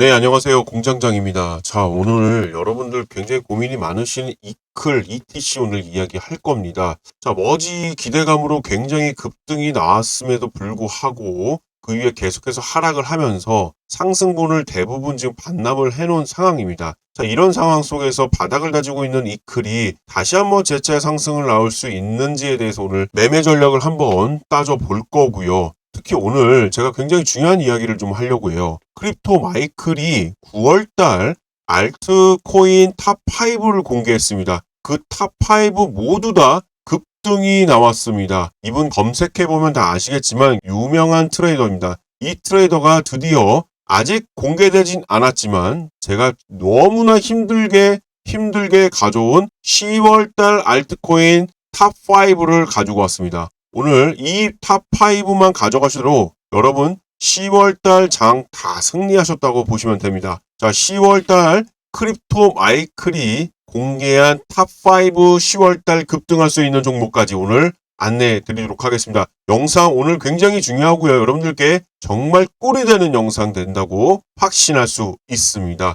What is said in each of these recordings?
네, 안녕하세요. 공장장입니다. 자, 오늘 여러분들 굉장히 고민이 많으신 이클, ETC 오늘 이야기 할 겁니다. 자, 머지 기대감으로 굉장히 급등이 나왔음에도 불구하고 그 위에 계속해서 하락을 하면서 상승분을 대부분 지금 반납을 해놓은 상황입니다. 자, 이런 상황 속에서 바닥을 다지고 있는 이클이 다시 한번 재차 상승을 나올 수 있는지에 대해서 오늘 매매 전략을 한번 따져볼 거고요. 특히 오늘 제가 굉장히 중요한 이야기를 좀 하려고 해요. 크립토 마이클이 9월달 알트코인 탑5를 공개했습니다. 그 탑5 모두 다 급등이 나왔습니다. 이분 검색해보면 다 아시겠지만 유명한 트레이더입니다. 이 트레이더가 드디어 아직 공개되진 않았지만 제가 너무나 힘들게 힘들게 가져온 10월달 알트코인 탑5를 가지고 왔습니다. 오늘 이 탑5만 가져가시도록 여러분 10월달 장 다 승리하셨다고 보시면 됩니다. 자, 10월달 크립토 마이클이 공개한 탑5 10월달 급등할 수 있는 종목까지 오늘 안내해 드리도록 하겠습니다. 영상 오늘 굉장히 중요하고요. 여러분들께 정말 꿀이 되는 영상 된다고 확신할 수 있습니다.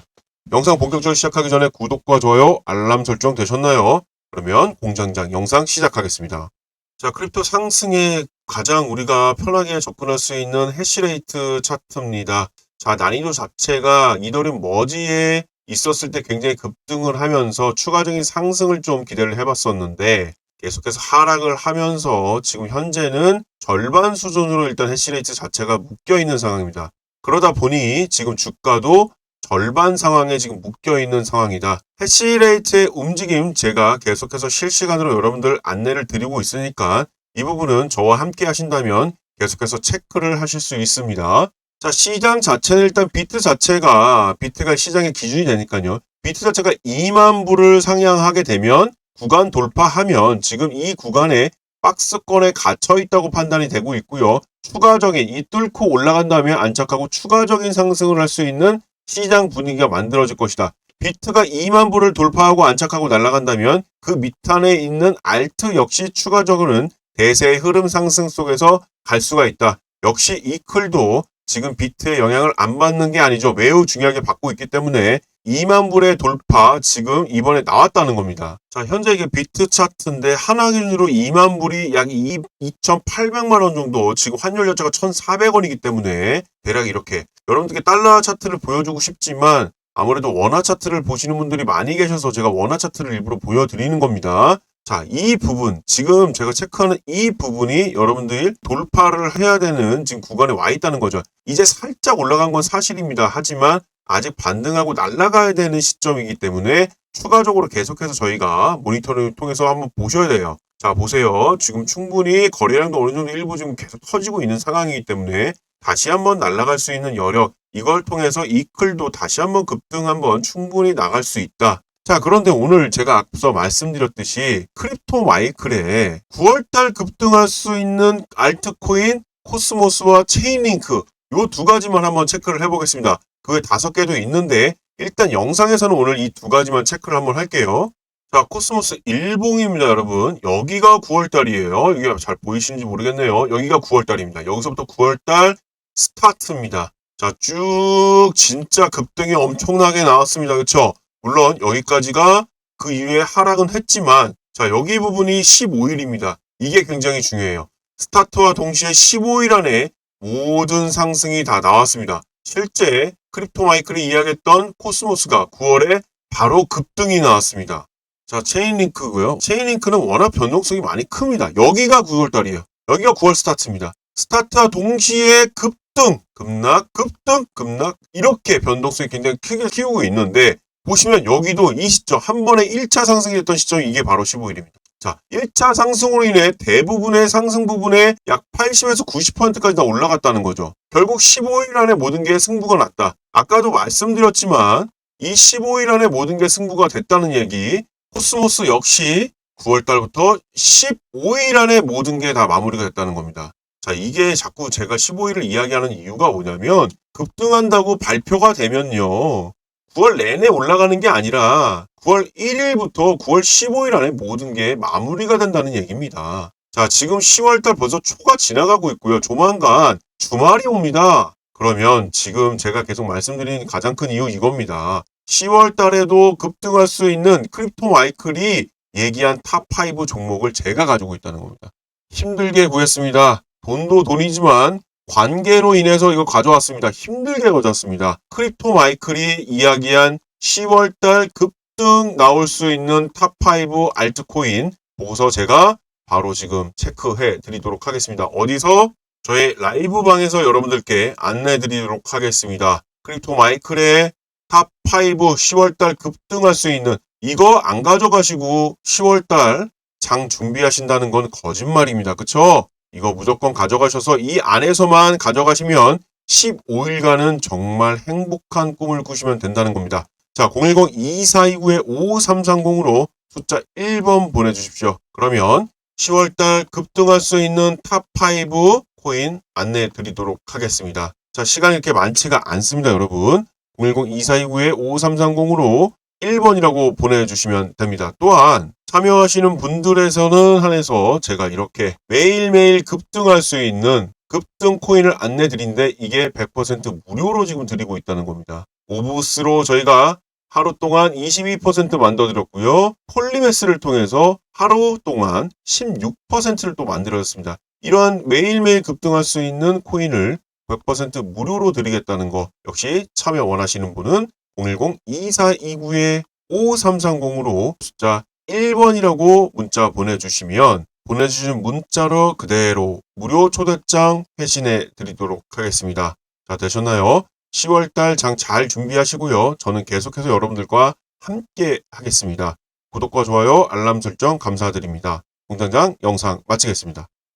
영상 본격적으로 시작하기 전에 구독과 좋아요, 알람 설정 되셨나요? 그러면 공장장 영상 시작하겠습니다. 자, 크립토 상승에 가장 우리가 편하게 접근할 수 있는 해시레이트 차트입니다. 자, 난이도 자체가 이더리움 머지에 있었을 때 굉장히 급등을 하면서 추가적인 상승을 좀 기대를 해봤었는데 계속해서 하락을 하면서 지금 현재는 절반 수준으로 일단 해시레이트 자체가 묶여 있는 상황입니다. 그러다 보니 지금 주가도 절반 상황에 지금 묶여 있는 상황이다. 해시레이트의 움직임 제가 계속해서 실시간으로 여러분들 안내를 드리고 있으니까 이 부분은 저와 함께 하신다면 계속해서 체크를 하실 수 있습니다. 자, 시장 자체는 일단 비트 자체가 비트가 시장의 기준이 되니까요. 비트 자체가 2만 불을 상향하게 되면 구간 돌파하면 지금 이 구간에 박스권에 갇혀 있다고 판단이 되고 있고요. 추가적인 이 뚫고 올라간 다음에 안착하고 추가적인 상승을 할 수 있는 시장 분위기가 만들어질 것이다. 비트가 2만 불을 돌파하고 안착하고 날아간다면 그 밑단에 있는 알트 역시 추가적으로는 대세의 흐름 상승 속에서 갈 수가 있다. 역시 이클도 지금 비트의 영향을 안 받는 게 아니죠. 매우 중요하게 받고 있기 때문에 2만 불의 돌파 지금 이번에 나왔다는 겁니다. 자, 현재 이게 비트 차트인데 하나 기준으로 2만 불이 약 2, 2,800만 원 정도 지금 환율 자체가 1,400원이기 때문에 대략 이렇게 여러분들께 달러 차트를 보여주고 싶지만 아무래도 원화 차트를 보시는 분들이 많이 계셔서 제가 원화 차트를 일부러 보여드리는 겁니다. 자, 이 부분, 지금 제가 체크하는 이 부분이 여러분들이 돌파를 해야 되는 지금 구간에 와 있다는 거죠. 이제 살짝 올라간 건 사실입니다. 하지만 아직 반등하고 날아가야 되는 시점이기 때문에 추가적으로 계속해서 저희가 모니터링을 통해서 한번 보셔야 돼요. 자, 보세요. 지금 충분히 거래량도 어느 정도 일부 지금 계속 터지고 있는 상황이기 때문에 다시 한번 날아갈 수 있는 여력, 이걸 통해서 이클도 다시 한번 급등 한번 충분히 나갈 수 있다. 자, 그런데 오늘 제가 앞서 말씀드렸듯이 크립토 마이클에 9월달 급등할 수 있는 알트코인 코스모스와 체인링크 요두 가지만 한번 체크를 해보겠습니다. 그외 다섯 개도 있는데 일단 영상에서는 오늘 이 두 가지만 체크를 한번 할게요. 자, 코스모스 일봉입니다, 여러분. 여기가 9월달이에요. 이게 잘 보이시는지 모르겠네요. 여기가 9월달입니다. 여기서부터 9월달 스타트입니다. 자, 쭉 진짜 급등이 엄청나게 나왔습니다. 그렇죠? 물론 여기까지가 그 이후에 하락은 했지만 자, 여기 부분이 15일입니다. 이게 굉장히 중요해요. 스타트와 동시에 15일 안에 모든 상승이 다 나왔습니다. 실제 크립토 마이클이 이야기했던 코스모스가 9월에 바로 급등이 나왔습니다. 자, 체인링크고요. 체인링크는 워낙 변동성이 많이 큽니다. 여기가 9월달이에요. 여기가 9월 스타트입니다. 스타트와 동시에 급등, 급락, 급등, 급락 이렇게 변동성이 굉장히 크게 키우고 있는데 보시면 여기도 이 시점 한 번에 1차 상승이 됐던 시점이 이게 바로 15일입니다. 자, 1차 상승으로 인해 대부분의 상승 부분에 약 80에서 90%까지 다 올라갔다는 거죠. 결국 15일 안에 모든 게 승부가 났다. 아까도 말씀드렸지만 이 15일 안에 모든 게 승부가 됐다는 얘기 코스모스 역시 9월 달부터 15일 안에 모든 게 다 마무리가 됐다는 겁니다. 자, 이게 자꾸 제가 15일을 이야기하는 이유가 뭐냐면 급등한다고 발표가 되면요. 9월 내내 올라가는 게 아니라 9월 1일부터 9월 15일 안에 모든 게 마무리가 된다는 얘기입니다. 자, 지금 10월달 벌써 초가 지나가고 있고요. 조만간 주말이 옵니다. 그러면 지금 제가 계속 말씀드리는 가장 큰 이유 이겁니다. 10월 달에도 급등할 수 있는 크립토 마이클이 얘기한 탑5 종목을 제가 가지고 있다는 겁니다. 힘들게 구했습니다. 돈도 돈이지만 관계로 인해서 이거 가져왔습니다. 힘들게 가져왔습니다. 크립토 마이클이 이야기한 10월 달 급 등 나올 수 있는 탑5 알트코인 보고서 제가 바로 지금 체크해 드리도록 하겠습니다. 어디서? 저의 라이브 방에서 여러분들께 안내해 드리도록 하겠습니다. 크립토 마이클의 탑5 10월달 급등할 수 있는 이거 안 가져가시고 10월달 장 준비하신다는 건 거짓말입니다. 그쵸? 이거 무조건 가져가셔서 이 안에서만 가져가시면 15일간은 정말 행복한 꿈을 꾸시면 된다는 겁니다. 자, 010-2429-5330으로 숫자 1번 보내주십시오. 그러면 10월달 급등할 수 있는 탑5 코인 안내해 드리도록 하겠습니다. 자, 시간이 이렇게 많지가 않습니다, 여러분. 010-2429-5330으로 1번이라고 보내주시면 됩니다. 또한 참여하시는 분들에서는 한해서 제가 이렇게 매일매일 급등할 수 있는 급등 코인을 안내 드린데 이게 100% 무료로 지금 드리고 있다는 겁니다. 오브스로 저희가 하루 동안 22% 만들어드렸고요. 폴리메스를 통해서 하루 동안 16%를 또 만들어졌습니다. 이러한 매일매일 급등할 수 있는 코인을 100% 무료로 드리겠다는 거 역시 참여 원하시는 분은 010-2429-5330으로 숫자 1번이라고 문자 보내주시면 보내주신 문자로 그대로 무료 초대장 회신해 드리도록 하겠습니다. 자, 되셨나요? 10월달 장 잘 준비하시고요. 저는 계속해서 여러분들과 함께 하겠습니다. 구독과 좋아요, 알람 설정 감사드립니다. 공장장 영상 마치겠습니다.